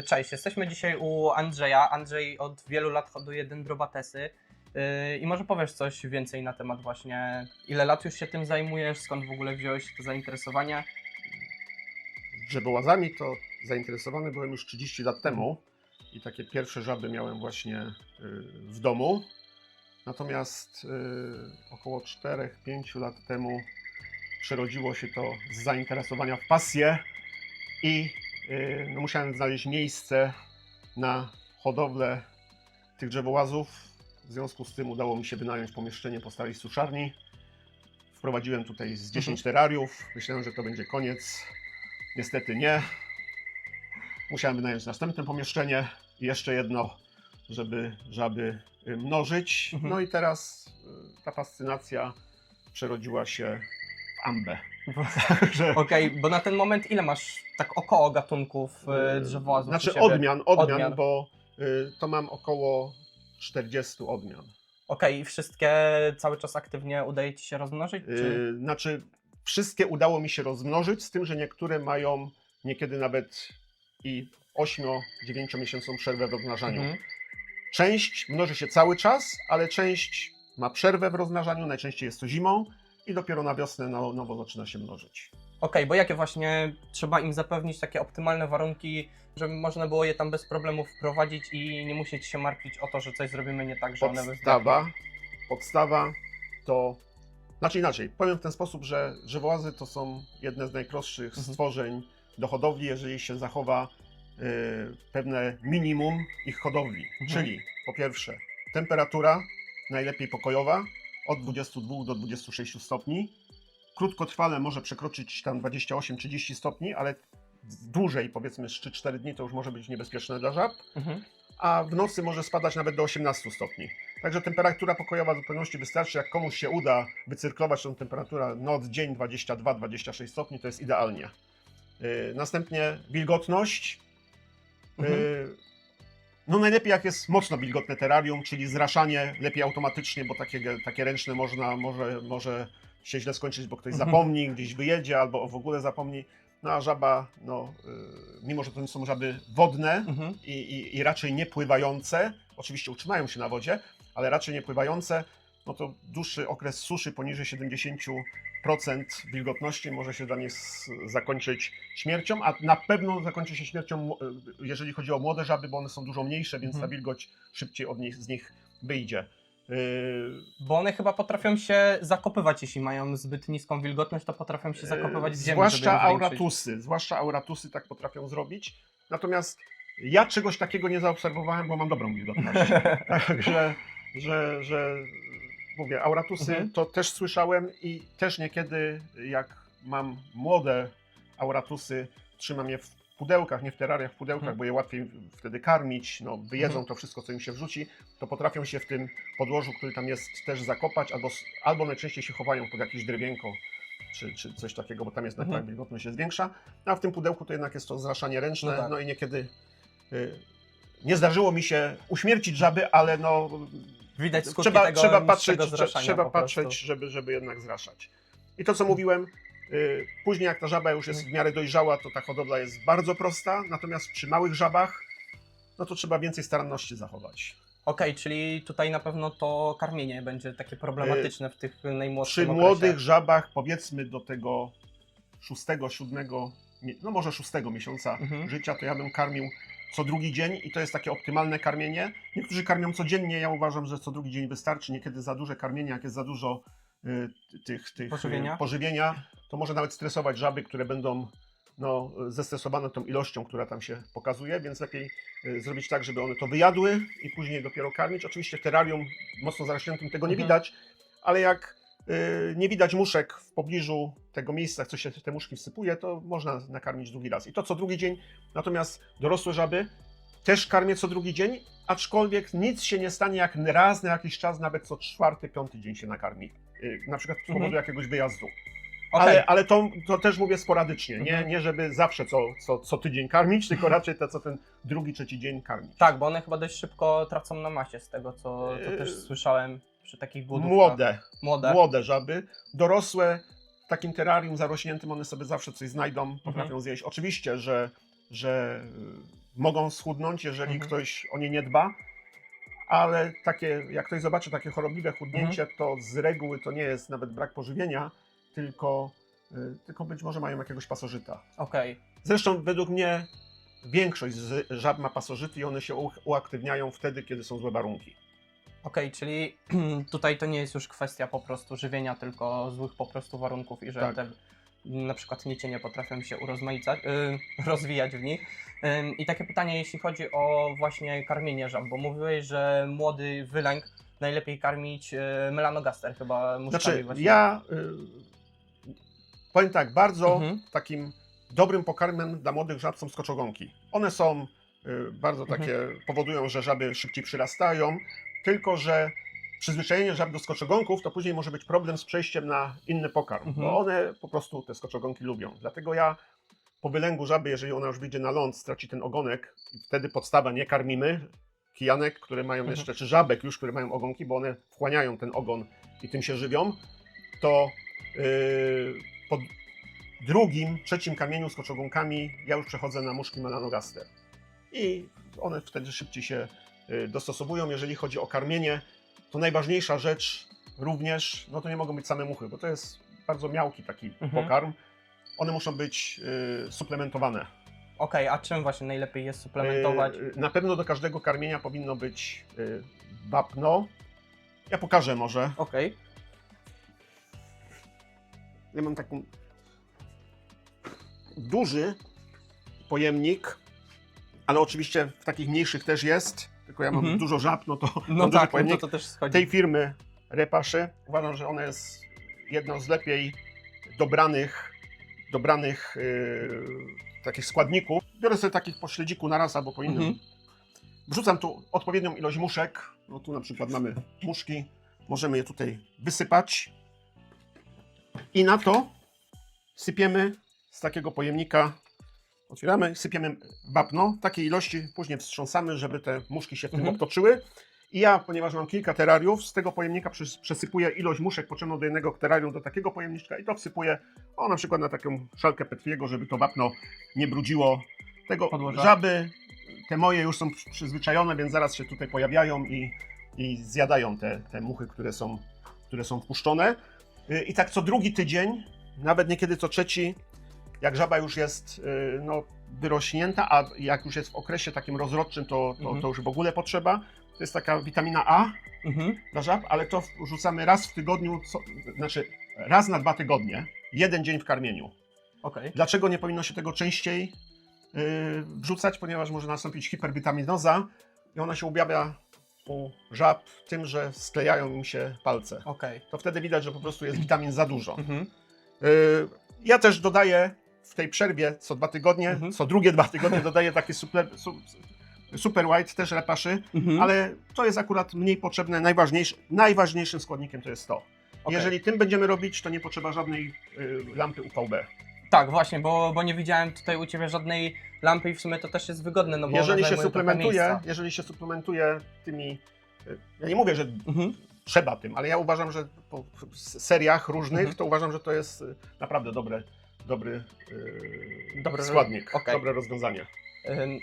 Cześć, jesteśmy dzisiaj u Andrzeja. Andrzej od wielu lat hoduje dendrobatesy. Yy, I może powiesz coś więcej na temat właśnie, ile lat już się tym zajmujesz, skąd w ogóle wziąłeś to zainteresowanie? Drzewołazami to zainteresowany byłem już 30 lat temu i takie pierwsze żaby miałem właśnie y, w domu. Natomiast y, około 4-5 lat temu przerodziło się to z zainteresowania w pasję i musiałem znaleźć miejsce na hodowlę tych drzewołazów. W związku z tym udało mi się wynająć pomieszczenie po starej suszarni. Wprowadziłem tutaj z 10 terariów. Myślałem, że to będzie koniec. Niestety nie. Musiałem wynająć następne pomieszczenie i jeszcze jedno, żeby żaby y, mnożyć. Mhm. No i teraz y, ta fascynacja przerodziła się ambę. Okej, bo na ten moment ile masz tak około gatunków yy, drzewołazów? u Znaczy siebie? odmian, odmian, Odmian. bo y, to mam około 40 odmian. Okej, i wszystkie cały czas aktywnie udaje Ci się rozmnożyć? Czy... Y, Znaczy, wszystkie udało mi się rozmnożyć, z tym, że niektóre mają niekiedy nawet i 8-9 miesięczną przerwę w rozmnażaniu. Mhm. Część mnoży się cały czas, ale część ma przerwę w rozmnażaniu, najczęściej jest to zimą i dopiero na wiosnę na nowo zaczyna się mnożyć. Okej, bo jakie właśnie trzeba im zapewnić takie optymalne warunki, żeby można było je tam bez problemu wprowadzić i nie musieć się martwić o to, że coś zrobimy nie tak, że one Podstawa, podstawa to, znaczy inaczej, powiem w ten sposób, że drzewołazy to są jedne z najprostszych Mhm. stworzeń do hodowli, jeżeli się zachowa y, pewne minimum ich hodowli. Mhm. Czyli po pierwsze temperatura, najlepiej pokojowa, od 22 do 26 stopni. Krótkotrwale może przekroczyć tam 28-30 stopni, ale dłużej, powiedzmy 3-4 dni, to już może być niebezpieczne dla żab Mhm. a w nocy może spadać nawet do 18 stopni. Także temperatura pokojowa w zupełności wystarczy. Jak komuś się uda wycyrklować tą temperaturę noc, dzień 22-26 stopni, to jest idealnie. Yy, następnie wilgotność. Mhm. Yy, no najlepiej jak jest mocno wilgotne terrarium, czyli zraszanie lepiej automatycznie, bo takie, takie ręczne można, może, może się źle skończyć, bo ktoś Mhm. zapomni, gdzieś wyjedzie albo w ogóle zapomni. No a żaba, no, yy, mimo że to nie są żaby wodne, Mhm. i, i, i raczej nie pływające, oczywiście utrzymają się na wodzie, ale raczej nie pływające, no to dłuższy okres suszy poniżej 70% wilgotności może się dla s- zakończyć śmiercią, a na pewno zakończy się śmiercią, mo- jeżeli chodzi o młode żaby, bo one są dużo mniejsze, więc Mhm. ta wilgoć szybciej od nich, z nich wyjdzie. Yy, Bo one chyba potrafią się zakopywać, jeśli mają zbyt niską wilgotność, to potrafią się zakopywać w ziemi. Zwłaszcza auratusy, zwłaszcza auratusy tak potrafią zrobić. Natomiast ja czegoś takiego nie zaobserwowałem, bo mam dobrą wilgotność. Także, że, że mówię, auratusy Mhm. to też słyszałem i też niekiedy jak mam młode auratusy, trzymam je w pudełkach, nie w terrariach, w pudełkach, Mhm. bo je łatwiej wtedy karmić, no, wyjedzą Mhm. to wszystko, co im się wrzuci, to potrafią się w tym podłożu, który tam jest, też zakopać, albo, albo najczęściej się chowają pod jakieś drewienko, czy, czy coś takiego, bo tam jest mhm. wilgotność jest większa, a w tym pudełku to jednak jest to zraszanie ręczne, No no, tak. i niekiedy y, nie zdarzyło mi się uśmiercić żaby, ale no Widać skutki trzeba, tego trzeba patrzeć, trzeba patrzeć żeby, żeby jednak zraszać. I to co mówiłem, y, później jak ta żaba już jest w miarę dojrzała, to ta hodowla jest bardzo prosta, natomiast przy małych żabach, no to trzeba więcej staranności zachować. Okej, czyli tutaj na pewno to karmienie będzie takie problematyczne w tych najmłodszych Przy młodych żabach, powiedzmy do tego szóstego, siódmego, no może szóstego miesiąca Mhm. życia, to ja bym karmił co drugi dzień i to jest takie optymalne karmienie. Niektórzy karmią codziennie, ja uważam, że co drugi dzień wystarczy. Niekiedy za duże karmienie, jak jest za dużo y, tych, tych Pożywienia? y, pożywienia, to może nawet stresować żaby, które będą no, zestresowane tą ilością, która tam się pokazuje, więc lepiej y, zrobić tak, żeby one to wyjadły i później dopiero karmić. Oczywiście w terrarium mocno zarośniętym tego nie Mhm. widać, ale jak nie widać muszek w pobliżu tego miejsca, co się te muszki wsypuje, to można nakarmić drugi raz. I to co drugi dzień. Natomiast dorosłe żaby też karmię co drugi dzień, aczkolwiek nic się nie stanie, jak raz na jakiś czas, nawet co czwarty, piąty dzień się nakarmi. Y, Na przykład z powodu Mhm. jakiegoś wyjazdu. Okej, Ale, ale to, to też mówię sporadycznie, nie, Mhm. nie żeby zawsze co, co, co tydzień karmić, tylko raczej te co ten drugi, trzeci dzień karmić. tak, bo one chyba dość szybko tracą na masie z tego, co, co też Yy, słyszałem przy takich głodówkach. Młode, Młode. młode żaby, dorosłe w takim terrarium zarośniętym one sobie zawsze coś znajdą, potrafią Mhm. zjeść. Oczywiście, że, że y, mogą schudnąć, jeżeli Mhm. ktoś o nie nie dba. Ale takie, jak ktoś zobaczy takie chorobliwe chudnięcie, Mhm. to z reguły to nie jest nawet brak pożywienia, tylko, y, tylko być może mają jakiegoś pasożyta. Okej. Zresztą według mnie większość z żab ma pasożyty i one się uaktywniają wtedy, kiedy są złe warunki. Okej, czyli tutaj to nie jest już kwestia po prostu żywienia, tylko złych po prostu warunków i że Tak. te na przykład nicie nie potrafią się urozmaicać, y, rozwijać w nich. Ym, I takie pytanie, jeśli chodzi o właśnie karmienie żab, bo mówiłeś, że młody wylęk najlepiej karmić y, melanogaster chyba muszkami Znaczy, właśnie. ja y, powiem tak, bardzo Mhm. takim dobrym pokarmem dla młodych żab są skoczogonki. One są y, bardzo Mhm. takie, powodują, że żaby szybciej przyrastają, tylko że przyzwyczajenie żab do skoczogonków to później może być problem z przejściem na inny pokarm, Mhm. bo one po prostu te skoczogonki lubią. Dlatego ja po wylęgu żaby, jeżeli ona już wyjdzie na ląd, straci ten ogonek, wtedy podstawa nie karmimy kijanek, które mają Mhm. jeszcze, czy żabek już, które mają ogonki, bo one wchłaniają ten ogon i tym się żywią, to yy, po drugim, trzecim kamieniu z koczogonkami ja już przechodzę na muszki melanogaster. I one wtedy szybciej się dostosowują. Jeżeli chodzi o karmienie, to najważniejsza rzecz również, no to nie mogą być same muchy, bo to jest bardzo miałki taki Mhm. pokarm. One muszą być yy, suplementowane. Okej, a czym właśnie najlepiej jest suplementować? Yy, Na pewno do każdego karmienia powinno być yy, wapno. Ja pokażę może. Okej. Ja mam taką duży pojemnik, ale oczywiście w takich mniejszych też jest. Tylko ja mam Mhm. dużo żab, no to No duży tak, no pojemnik. to, to też schodzi. tej firmy Repaszy. Uważam, że ona jest jedną z lepiej dobranych, dobranych yy, takich składników. Biorę sobie takich po śledziku na raz albo po innym. Mhm. Wrzucam tu odpowiednią ilość muszek. No tu na przykład mamy muszki. Możemy je tutaj wysypać. I na to sypiemy z takiego pojemnika. Otwieramy, sypiemy wapno w takiej ilości, później wstrząsamy, żeby te muszki się w tym Mhm. obtoczyły. I ja, ponieważ mam kilka terariów, z tego pojemnika przes- przesypuję ilość muszek potrzebną do jednego terarium do takiego pojemniczka i to wsypuję o, na przykład na taką szalkę Petriego, żeby to wapno nie brudziło tego. Podłoża. Żaby, te moje już są przy- przyzwyczajone, więc zaraz się tutaj pojawiają i, i zjadają te, te muchy, które są, które są wpuszczone. Y, I tak co drugi tydzień, nawet niekiedy co trzeci, jak żaba już jest y, no, wyrośnięta, a jak już jest w okresie takim rozrodczym, to, to, Mhm. to już w ogóle potrzeba. To jest taka witamina A Mhm. dla żab, ale to wrzucamy raz w tygodniu, co, znaczy raz na dwa tygodnie, jeden dzień w karmieniu. Okej. Dlaczego nie powinno się tego częściej yy, wrzucać? Ponieważ może nastąpić hiperwitaminoza i ona się objawia u żab tym, że sklejają im się palce. Okej. To wtedy widać, że po prostu jest witamin za dużo. Mhm. Yy, ja też dodaję w tej przerwie co dwa tygodnie, Mhm. co drugie dwa tygodnie dodaję taki super, su, super white, też repaszy, Mhm. ale to jest akurat mniej potrzebne. Najważniejszy, najważniejszym składnikiem to jest to. Okej. Jeżeli tym będziemy robić, to nie potrzeba żadnej y, lampy UVB. Tak, właśnie, bo, bo nie widziałem tutaj u Ciebie żadnej lampy i w sumie to też jest wygodne, no bo jeżeli się suplementuje, jeżeli się suplementuje tymi, y, ja nie mówię, że Mhm. trzeba tym, ale ja uważam, że po w seriach różnych, Mhm. to uważam, że to jest y, naprawdę dobre, dobry y, Dobry- składnik, okej. dobre rozwiązanie.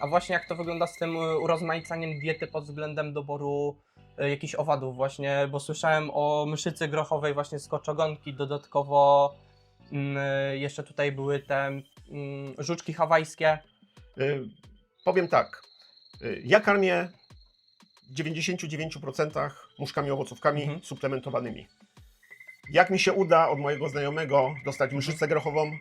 A właśnie jak to wygląda z tym y, urozmaicaniem diety pod względem doboru y, jakichś owadów właśnie, bo słyszałem o mszycy grochowej właśnie z koczogonki, dodatkowo y, jeszcze tutaj były te żuczki hawajskie. Powiem tak, ja karmię w 99% muszkami owocówkami Mhm. suplementowanymi. Jak mi się uda od mojego znajomego dostać mszycę grochową,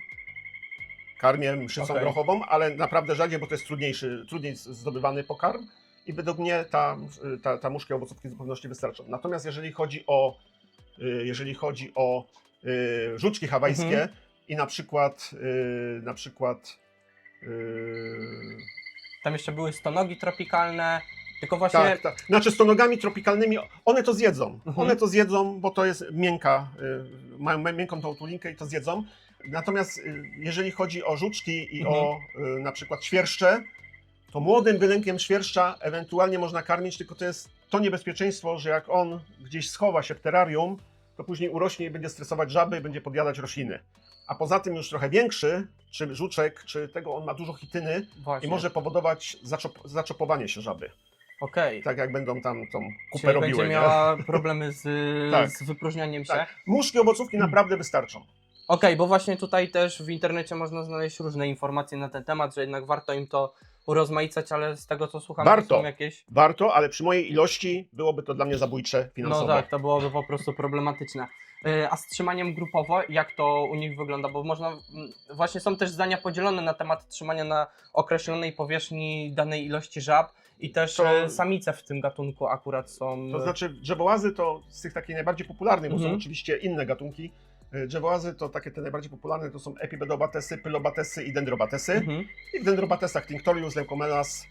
karmię mszycą Okej. grochową, ale naprawdę rzadziej, bo to jest trudniejszy, trudniej z- zdobywany pokarm i według mnie ta, y, ta, ta muszki owocówki zupełności wystarczą. Natomiast jeżeli chodzi o, y, jeżeli chodzi o y, żuczki hawajskie Mhm. i na przykład, y, na przykład Yy, Tam jeszcze były stonogi tropikalne, tylko właśnie... Tak, tak. Znaczy z to nogami tropikalnymi, one to zjedzą. Mhm. One to zjedzą, bo to jest miękka, y, mają miękką tą tulinkę i to zjedzą. Natomiast y, jeżeli chodzi o żuczki i Mhm. o y, na przykład świerszcze, to młodym wylękiem świerszcza ewentualnie można karmić, tylko to jest to niebezpieczeństwo, że jak on gdzieś schowa się w terrarium, to później urośnie i będzie stresować żaby, będzie podjadać rośliny. A poza tym już trochę większy, czy żuczek, czy tego, on ma dużo chityny Właśnie. i może powodować zaczop, zaczopowanie się żaby. Okej. Tak jak będą tam tą kupę Czyli robiły. będzie nie? miała problemy z, Tak. z wypróżnianiem się. Tak. Muszki owocówki naprawdę wystarczą. Okej, bo właśnie tutaj też w internecie można znaleźć różne informacje na ten temat, że jednak warto im to urozmaicać, ale z tego co słucham, Warto. to są jakieś. Warto, ale przy mojej ilości byłoby to dla mnie zabójcze finansowo. No tak, to byłoby po prostu problematyczne. Y, A z trzymaniem grupowo, jak to u nich wygląda? Bo można. mm, Właśnie są też zdania podzielone na temat trzymania na określonej powierzchni danej ilości żab i też To- y, samice w tym gatunku akurat są. To znaczy drzewołazy to z tych takich najbardziej popularnych, bo Mhm. są oczywiście inne gatunki. Y, Drzewołazy to takie te najbardziej popularne to są epibedobatesy, pylobatesy i dendrobatesy. Mhm. I w dendrobatesach Tinctorius, Leucomelas,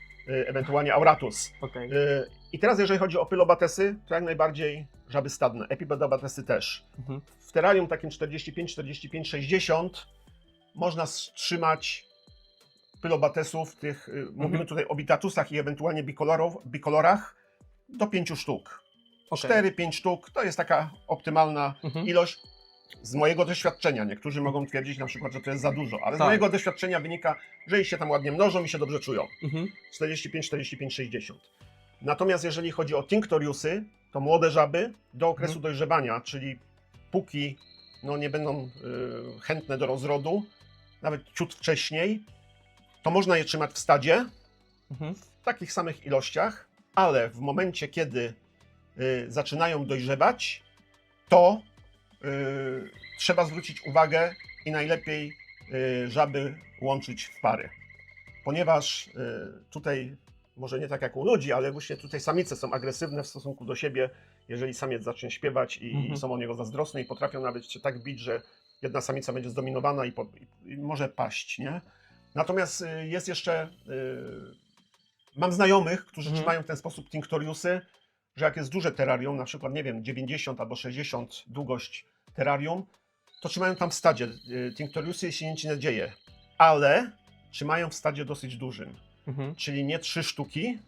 ewentualnie Auratus. Okej. Y, I teraz jeżeli chodzi o pylobatesy, to jak najbardziej żaby stadne, epibedobatesy też. Mhm. W terrarium takim 45, 45, 60 można trzymać pylobatesów, tych, y, mówimy tutaj o bitatusach i ewentualnie bikolorach, do 5 sztuk. Okej. 4-5 sztuk to jest taka optymalna Mhm. ilość. Z mojego doświadczenia, niektórzy mogą twierdzić na przykład, że to jest za dużo, ale z Tak. mojego doświadczenia wynika, że i się tam ładnie mnożą i się dobrze czują. Mhm. 45, 45, 60. Natomiast jeżeli chodzi o tinctoriusy, to młode żaby do okresu Mhm. dojrzewania, czyli póki no, nie będą y, chętne do rozrodu, nawet ciut wcześniej, to można je trzymać w stadzie Mhm. w takich samych ilościach, ale w momencie, kiedy y, zaczynają dojrzewać, to y, trzeba zwrócić uwagę i najlepiej y, żaby łączyć w pary. Ponieważ y, tutaj, może nie tak jak u ludzi, ale właśnie tutaj samice są agresywne w stosunku do siebie. Jeżeli samiec zacznie śpiewać i, Mhm. są o niego zazdrosne i potrafią nawet się tak bić, że jedna samica będzie zdominowana i, po, i może paść, nie? Natomiast y, jest jeszcze. y, Mam znajomych, którzy Mhm. trzymają w ten sposób tinctoriusy, że jak jest duże terrarium, na przykład, nie wiem, 90 albo 60 długość terrarium, to trzymają tam w stadzie y, tinctoriusy i się nic nie dzieje. Ale trzymają w stadzie dosyć dużym, Mhm. czyli nie 3 sztuki,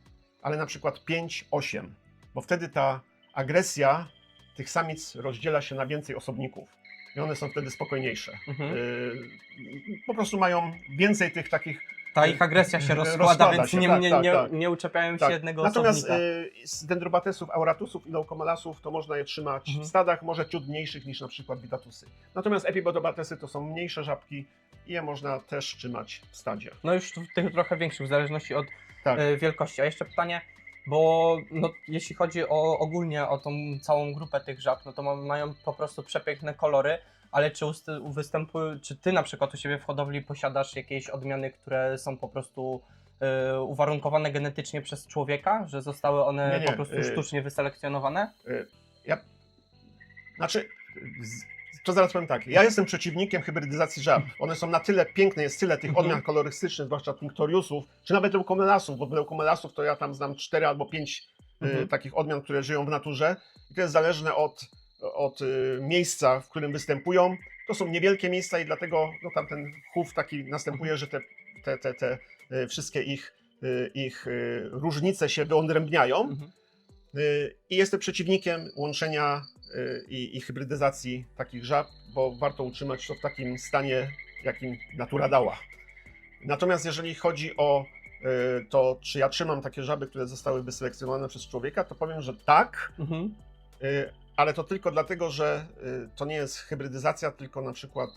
ale na przykład 5-8, bo wtedy ta agresja tych samic rozdziela się na więcej osobników i one są wtedy spokojniejsze. Mhm. Y, po prostu mają więcej tych takich. Ta ich agresja się rozkłada, Rozkłada więc się, nie, tak, nie, tak, nie, tak. nie uczepiają się Tak. jednego Natomiast osobnika. y, z dendrobatesów, auratusów i leukomelasów to można je trzymać Mhm. w stadach, może ciut mniejszych niż na przykład bitatusy. Natomiast epibodobatesy to są mniejsze żabki i je można też trzymać w stadzie. No już w tych trochę większych, w zależności od Tak. e, wielkości. A jeszcze pytanie, bo no, jeśli chodzi o ogólnie o tą całą grupę tych żab, no to ma, mają po prostu przepiękne kolory, ale czy, usty, występują, czy ty na przykład u siebie w hodowli posiadasz jakieś odmiany, które są po prostu e, uwarunkowane genetycznie przez człowieka, że zostały one Nie, nie, po prostu y- sztucznie wyselekcjonowane? Ja, znaczy, z- to zaraz powiem tak. Ja jestem przeciwnikiem hybrydyzacji żab. One są na tyle piękne, jest tyle tych Mhm. odmian kolorystycznych, zwłaszcza tinctoriusów, czy nawet leukomelasów, bo leukomelasów to ja tam znam cztery albo pięć y, Mhm. takich odmian, które żyją w naturze. I to jest zależne od, od y, miejsca, w którym występują. To są niewielkie miejsca i dlatego no, tam ten chów taki następuje, że te, te, te, te y, wszystkie ich, y, ich y, różnice się wyodrębniają. Mhm. I jestem przeciwnikiem łączenia i, i hybrydyzacji takich żab, bo warto utrzymać to w takim stanie, jakim natura dała. Natomiast jeżeli chodzi o y, to, czy ja trzymam takie żaby, które zostały wyselekcjonowane przez człowieka, to powiem, że tak, Mhm. y, ale to tylko dlatego, że y, to nie jest hybrydyzacja, tylko na przykład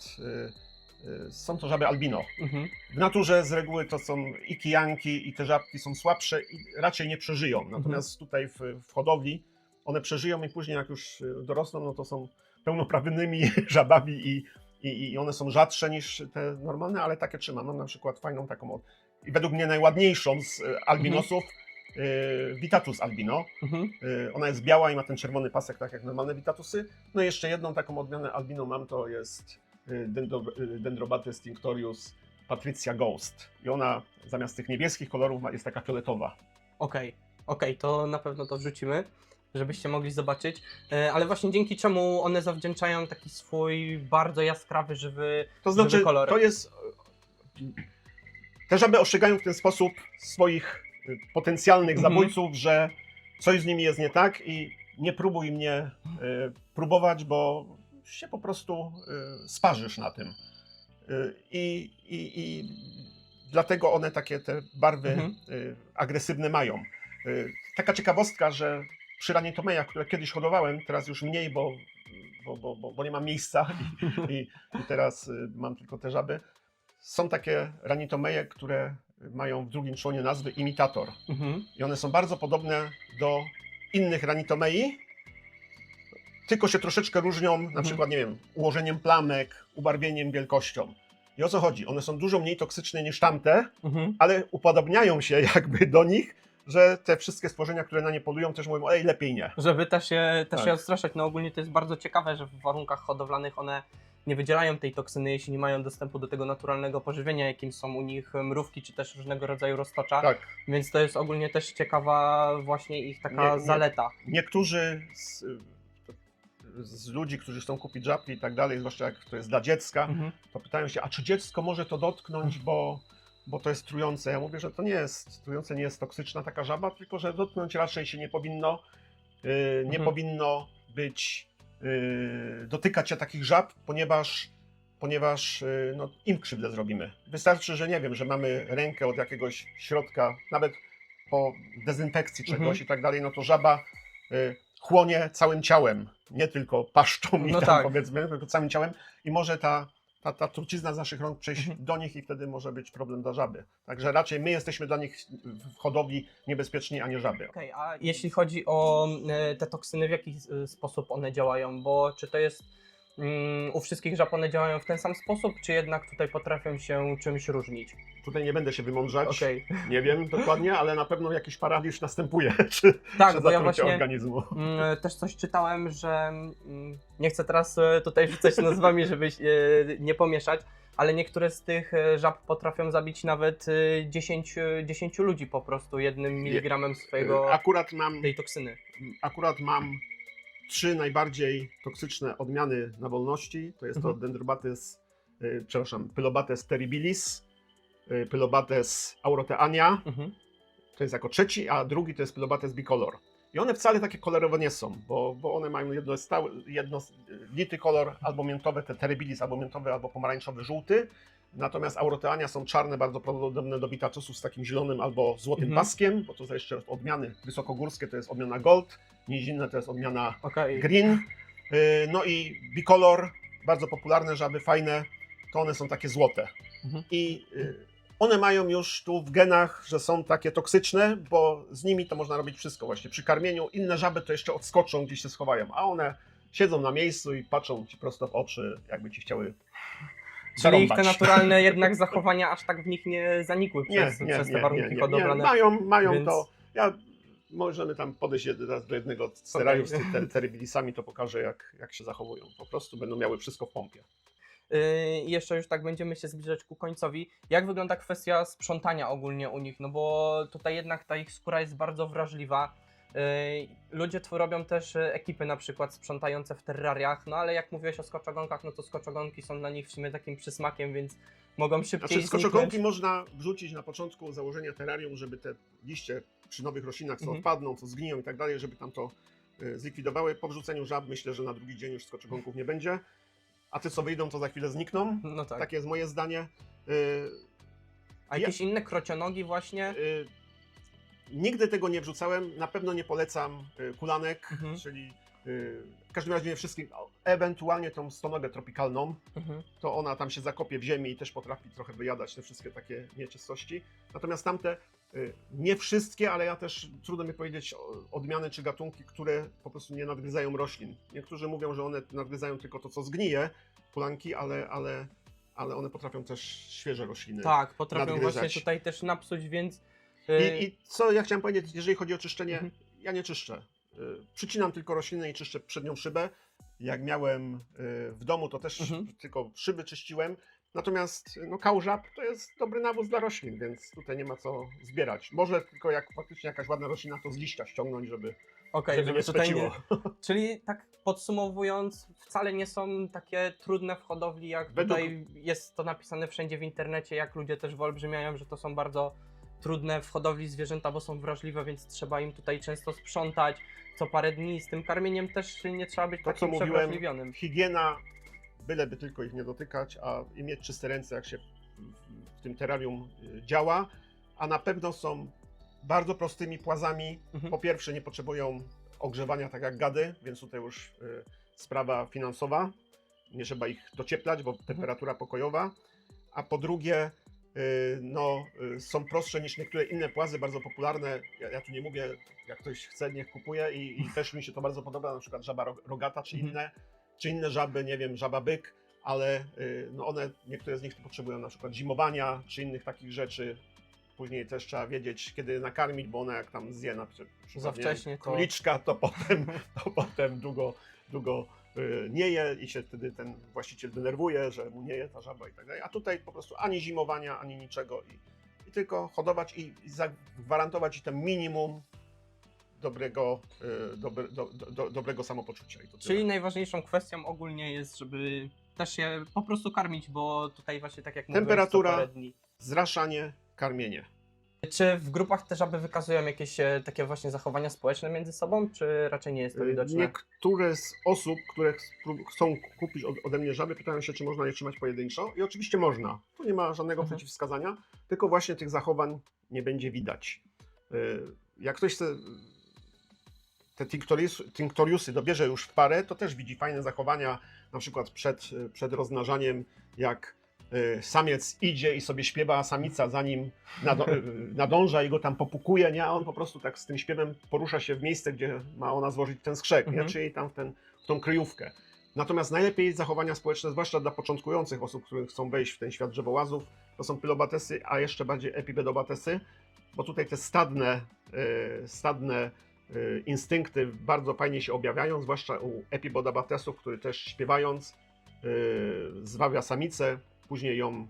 są to żaby albino. Mhm. W naturze z reguły to są i kijanki, i te żabki są słabsze i raczej nie przeżyją. Natomiast tutaj w, w hodowli one przeżyją i później jak już y, dorosną, no to są pełnoprawnymi żabami i, i, i one są rzadsze niż te normalne, ale takie trzymam. Mam na przykład fajną taką, i według mnie najładniejszą z y, albinosów, y, Vitatus albino. Mhm. Ona jest biała i ma ten czerwony pasek, tak jak normalne Vitatusy. No i jeszcze jedną taką odmianę albino mam, to jest Dendro- Dendrobates tinctorius Patricia Ghost. I ona zamiast tych niebieskich kolorów jest taka fioletowa. Okej, okej, to na pewno to wrzucimy, żebyście mogli zobaczyć. E, ale właśnie dzięki czemu one zawdzięczają taki swój bardzo jaskrawy, żywy. To znaczy, kolory. to jest... Te żaby ostrzegają w ten sposób swoich y, potencjalnych Mhm. zabójców, że coś z nimi jest nie tak i nie próbuj mnie y, próbować, bo się po prostu y, sparzysz na tym. Y, I, i, I dlatego one takie te barwy Mhm. y, agresywne mają. Y, Taka ciekawostka, że przy ranitomejach, które kiedyś hodowałem, teraz już mniej, bo, bo, bo, bo, bo nie mam miejsca i, i, i teraz y, mam tylko te żaby. Są takie ranitomeje, które mają w drugim członie nazwy imitator. Mhm. I one są bardzo podobne do innych ranitomei, tylko się troszeczkę różnią, na Mhm. przykład, nie wiem, ułożeniem plamek, ubarwieniem, wielkością. I o co chodzi? One są dużo mniej toksyczne niż tamte, Mhm. ale upodobniają się jakby do nich, że te wszystkie stworzenia, które na nie polują, też mówią, ej, lepiej nie. Żeby też się, też Tak. się odstraszać. No ogólnie to jest bardzo ciekawe, że w warunkach hodowlanych one nie wydzielają tej toksyny, jeśli nie mają dostępu do tego naturalnego pożywienia, jakim są u nich mrówki, czy też różnego rodzaju roztocza. Tak. Więc to jest ogólnie też ciekawa właśnie ich taka Nie- nie- zaleta. Niektórzy z, z ludzi, którzy chcą kupić żabki i tak dalej, zwłaszcza jak to jest dla dziecka, Mhm. to pytają się, a czy dziecko może to dotknąć, bo, bo to jest trujące? Ja mówię, że to nie jest trujące, nie jest toksyczna taka żaba, tylko że dotknąć raczej się nie powinno. Yy, nie Mhm. powinno być, yy, dotykać się takich żab, ponieważ, ponieważ yy, no, im krzywdę zrobimy. Wystarczy, że nie wiem, że mamy rękę od jakiegoś środka, nawet po dezynfekcji czegoś Mhm. i tak dalej, no to żaba yy, chłonie całym ciałem, nie tylko paszczą i No tam tak. powiedzmy, tylko całym ciałem i może ta, ta, ta trucizna z naszych rąk przejść Mhm. do nich i wtedy może być problem dla żaby. Także raczej my jesteśmy dla nich w hodowli niebezpieczni, a nie żaby. Okej, a jeśli chodzi o e, te toksyny, w jaki e, sposób one działają? Bo czy to jest u wszystkich żab one działają w ten sam sposób, czy jednak tutaj potrafią się czymś różnić? Tutaj nie będę się wymądrzać, Okej. nie wiem dokładnie, ale na pewno jakiś paraliż następuje przy, Tak, przy bo ja zatruciu właśnie organizmu. mm, też coś czytałem, że mm, nie chcę teraz e, tutaj rzucać nazwami, żeby e, nie pomieszać, ale niektóre z tych e, żab potrafią zabić nawet e, 10, e, 10 ludzi po prostu jednym miligramem swojego Akurat mam, tej toksyny. akurat mam trzy najbardziej toksyczne odmiany na wolności. To jest to Mhm. Dendrobates, y, przepraszam, Pylobates terribilis, y, Pylobates auroteania, Mhm. to jest jako trzeci, a drugi to jest Pylobates bicolor. I one wcale takie kolorowe nie są, bo, bo one mają jedno, stały, jedno lity kolor albo miętowe, te terribilis albo miętowy, albo pomarańczowy, żółty. Natomiast auroteania są czarne, bardzo podobne do bitaczusów z takim zielonym albo złotym Mhm. paskiem, bo to są jeszcze odmiany wysokogórskie, to jest odmiana gold, nizinne to jest odmiana Okej. green. Y, No i bicolor, bardzo popularne żaby, fajne, to one są takie złote. Mhm. I y, one mają już tu w genach, że są takie toksyczne, bo z nimi to można robić wszystko właśnie. Przy karmieniu inne żaby to jeszcze odskoczą, gdzieś się schowają, a one siedzą na miejscu i patrzą ci prosto w oczy, jakby ci chciały Czyli ich te naturalne jednak zachowania aż tak w nich nie zanikły Nie, przez, nie, przez nie, te warunki nie, nie. hodowlane. Mają, mają więc- to. Ja możemy tam podejść raz do jednego z Okej. z tymi terybilisami, to pokażę jak, jak się zachowują. Po prostu będą miały wszystko w pompie. Yy, I jeszcze już tak będziemy się zbliżać ku końcowi. Jak wygląda kwestia sprzątania ogólnie u nich? No bo tutaj jednak ta ich skóra jest bardzo wrażliwa. Yy, Ludzie tu robią też e, ekipy na przykład sprzątające w terrariach, no ale jak mówiłeś o skoczogonkach, no to skoczogonki są dla nich w sumie takim przysmakiem, więc mogą szybciej Znaczy, skoczogonki zniknąć. można wrzucić na początku założenia terrarium, żeby te liście przy nowych roślinach, co Mhm. odpadną, co zgniją i tak dalej, żeby tam to y, zlikwidowały. Po wrzuceniu żab myślę, że na drugi dzień już skoczogonków nie będzie. A te, co wyjdą, to za chwilę znikną. No tak. Takie jest moje zdanie. Y, A jakieś inne krocionogi właśnie? y, nigdy tego nie wrzucałem. Na pewno nie polecam y, kulanek, Mhm. czyli w każdym razie nie wszystkich, o, ewentualnie tą stonogę tropikalną. Mhm. to ona tam się zakopie w ziemi i też potrafi trochę wyjadać te wszystkie takie nieczystości. Natomiast tamte, nie wszystkie, ale ja też trudno mi powiedzieć odmiany czy gatunki, które po prostu nie nadgryzają roślin. Niektórzy mówią, że one nadgryzają tylko to, co zgnije, pulanki, ale, ale, ale one potrafią też świeże rośliny. Tak, potrafią nadgryzać. właśnie tutaj też napsuć, więc... yy, I, I co ja chciałem powiedzieć, jeżeli chodzi o czyszczenie, Mhm. ja nie czyszczę. Y, Przycinam tylko roślinę i czyszczę przednią szybę. Jak miałem y, w domu, to też Mhm. tylko szyby czyściłem. Natomiast no, kałżab to jest dobry nawóz dla roślin, więc tutaj nie ma co zbierać. Może tylko jak faktycznie jakaś ładna roślina, to z liścia ściągnąć, żeby, Okej, żeby żeby nie tutaj nie, Czyli tak podsumowując, wcale nie są takie trudne w hodowli, jak Według- tutaj jest to napisane wszędzie w internecie, jak ludzie też wyolbrzymiają, że to są bardzo trudne w hodowli zwierzęta, bo są wrażliwe, więc trzeba im tutaj często sprzątać co parę dni. Z tym karmieniem też nie trzeba być To, co takim mówiłem, przewrażliwionym. higiena, byleby tylko ich nie dotykać, a i mieć czyste ręce, jak się w, tym terrarium y, działa. A na pewno są bardzo prostymi płazami. Mhm. Po pierwsze, nie potrzebują ogrzewania tak jak gady, więc tutaj już y, sprawa finansowa. Nie trzeba ich docieplać, bo temperatura pokojowa. A po drugie, y, no, y, są prostsze niż niektóre inne płazy, bardzo popularne. Ja, ja tu nie mówię, jak ktoś chce, niech kupuje i, i też mi się to bardzo podoba, na przykład żaba ro- rogata czy Mhm. Czy inne żaby, nie wiem, żaba byk, ale y, no one, niektóre z nich potrzebują na przykład zimowania czy innych takich rzeczy. Później też trzeba wiedzieć, kiedy nakarmić, bo ona jak tam zje na przykład Za wcześnie to- króliczka, to potem, to potem długo, długo y, nie je i się wtedy ten właściciel denerwuje, że mu nie je ta żaba i tak dalej. A tutaj po prostu ani zimowania, ani niczego i, i tylko hodować i, i zagwarantować i ten minimum dobrego, y, dobre, do, do, do, dobrego samopoczucia. I to tyle. Czyli najważniejszą kwestią ogólnie jest, żeby też się po prostu karmić, bo tutaj właśnie tak jak Temperatura. co parę dni. Zraszanie, karmienie. Czy w grupach te żaby wykazują jakieś e, takie właśnie zachowania społeczne między sobą, czy raczej nie jest to Y, widoczne? Niektóre z osób, które spró- chcą kupić od, ode mnie żaby, pytają się, czy można je trzymać pojedynczo. I oczywiście można. Tu nie ma żadnego Mhm. przeciwwskazania, tylko właśnie tych zachowań nie będzie widać. Y, Jak ktoś chce te tinctorius, tinctoriusy dobierze już w parę, to też widzi fajne zachowania, na przykład przed, przed rozmnażaniem, jak y, samiec idzie i sobie śpiewa, a samica za nim y, nadąża i go tam popukuje, nie? a on po prostu tak z tym śpiewem porusza się w miejsce, gdzie ma ona złożyć ten skrzek, Mhm. nie? czyli tam w, ten, w tą kryjówkę. Natomiast najlepiej zachowania społeczne, zwłaszcza dla początkujących osób, które chcą wejść w ten świat drzewołazów, to są pylobatesy, a jeszcze bardziej epibedobatesy, bo tutaj te stadne, y, stadne instynkty bardzo fajnie się objawiają, zwłaszcza u epibodabatesów, który też śpiewając y, zwawia samicę, później ją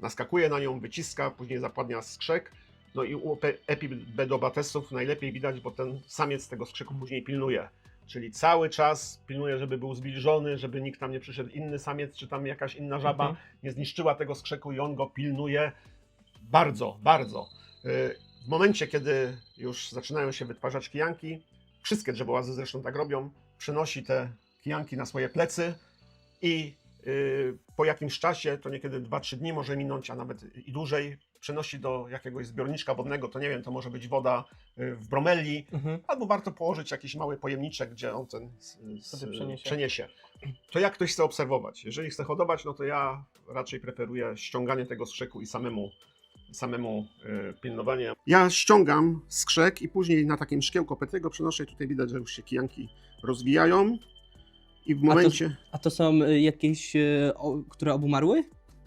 naskakuje na nią, wyciska, później zapładnia skrzek. No i u epibedobatesów najlepiej widać, bo ten samiec tego skrzeku później pilnuje. Czyli cały czas pilnuje, żeby był zbliżony, żeby nikt tam nie przyszedł inny samiec, czy tam jakaś inna żaba Mhm. nie zniszczyła tego skrzeku i on go pilnuje bardzo, bardzo. W momencie, kiedy już zaczynają się wytwarzać kijanki, wszystkie drzewołazy zresztą tak robią, przenosi te kijanki na swoje plecy i y, po jakimś czasie, to niekiedy 2-3 dni może minąć, a nawet i dłużej, przenosi do jakiegoś zbiorniczka wodnego, to nie wiem, to może być woda y, w bromelii, Mhm. albo warto położyć jakiś mały pojemniczek, gdzie on ten Sobie przeniesie. przeniesie. To jak ktoś chce obserwować? Jeżeli chce hodować, no to ja raczej preferuję ściąganie tego skrzeku i samemu, samemu y, pilnowanie. Ja ściągam skrzek i później na takim szkiełko Petrego przenoszę. Tutaj widać, że już się kijanki rozwijają. I w to- momencie, A to są y, jakieś, o, które obumarły?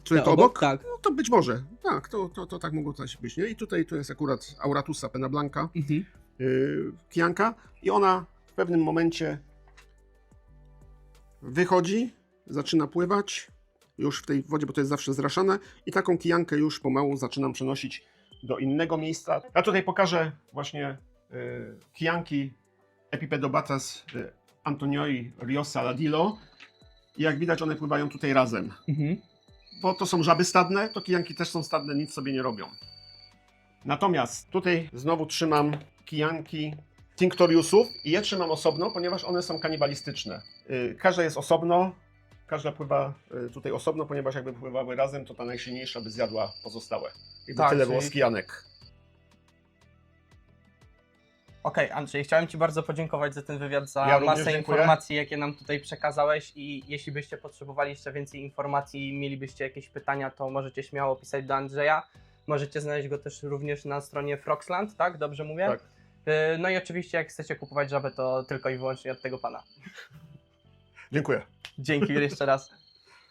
Te to obok, Tak. no to być może. Tak, to, to, to tak mogło coś być. Nie? I tutaj to jest akurat Auratusa penablanca. Mhm. yy, kijanka i ona w pewnym momencie wychodzi, zaczyna pływać już w tej wodzie, bo to jest zawsze zraszane i taką kijankę już pomału zaczynam przenosić do innego miejsca. Ja tutaj pokażę właśnie yy, kijanki Epipedobatas yy, Antonioi Riosa Ladillo i jak widać one pływają tutaj razem. Mhm. Bo to są żaby stadne, to kijanki też są stadne, nic sobie nie robią. Natomiast tutaj znowu trzymam kijanki Tinctoriusów i je trzymam osobno, ponieważ one są kanibalistyczne. Yy, Każda jest osobno, każda pływa yy, tutaj osobno, ponieważ jakby pływały razem, to ta najsilniejsza by zjadła pozostałe. I to Tak, tyle czyli- było z kijanek. Okej, Andrzej, chciałem Ci bardzo podziękować za ten wywiad, za Ja również masę dziękuję. informacji, jakie nam tutaj przekazałeś i jeśli byście potrzebowali jeszcze więcej informacji i mielibyście jakieś pytania, to możecie śmiało pisać do Andrzeja. Możecie znaleźć go też również na stronie Froxland, tak? Dobrze mówię? Tak. Y, No i oczywiście jak chcecie kupować żabę, to tylko i wyłącznie od tego pana. Dziękuję. Dzięki jeszcze raz.